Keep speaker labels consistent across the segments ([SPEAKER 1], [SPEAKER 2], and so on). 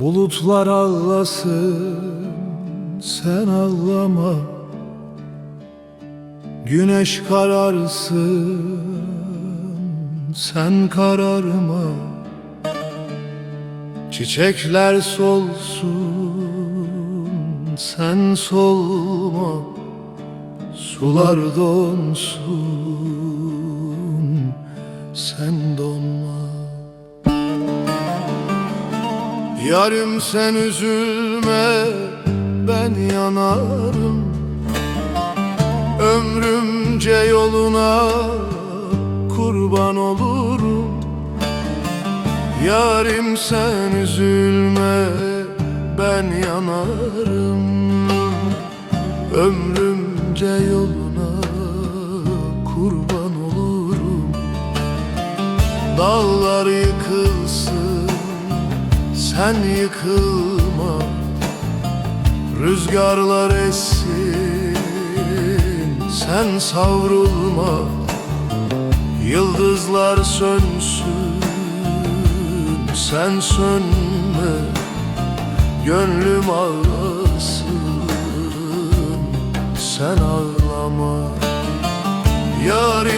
[SPEAKER 1] Bulutlar ağlasın sen ağlama. Güneş kararsın sen kararma. Çiçekler solsun sen solma. Sular donsun sen donma Yarım sen üzülme ben yanarım. Ömrümce yoluna kurban olurum. Yarim sen üzülme ben yanarım. Ömrümce yoluna kurban olurum. Dağlar yıkılsın sen yıkılma Rüzgarlar essin. Sen savrulma Yıldızlar sönsün. Sen sönme Gönlüm ağlasın. Sen ağlama Yarim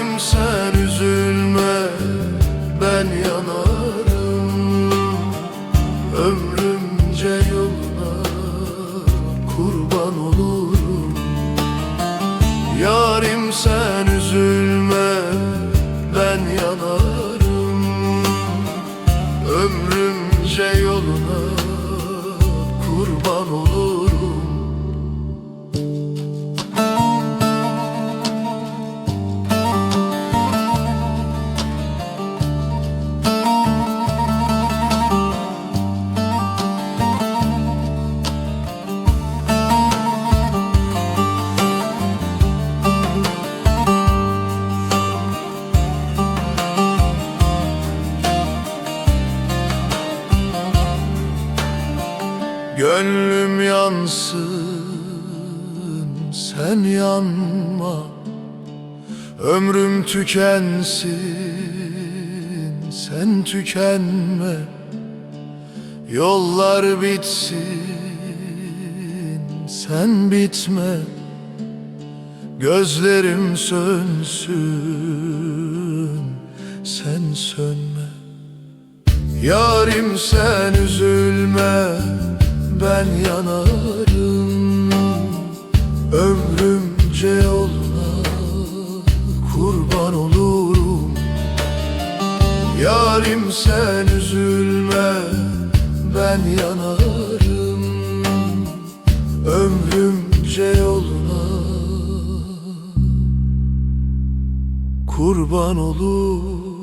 [SPEAKER 1] Yarim Gönlüm yansın sen yanma. Ömrüm tükensin sen tükenme. Yollar bitsin sen bitme. Gözlerim sönsün sen sönme. Yarim sen üzülme ben yanarım Ömrümce yoluna kurban olurum. Yarim sen üzülme ben yanarım Ömrümce yoluna kurban olurum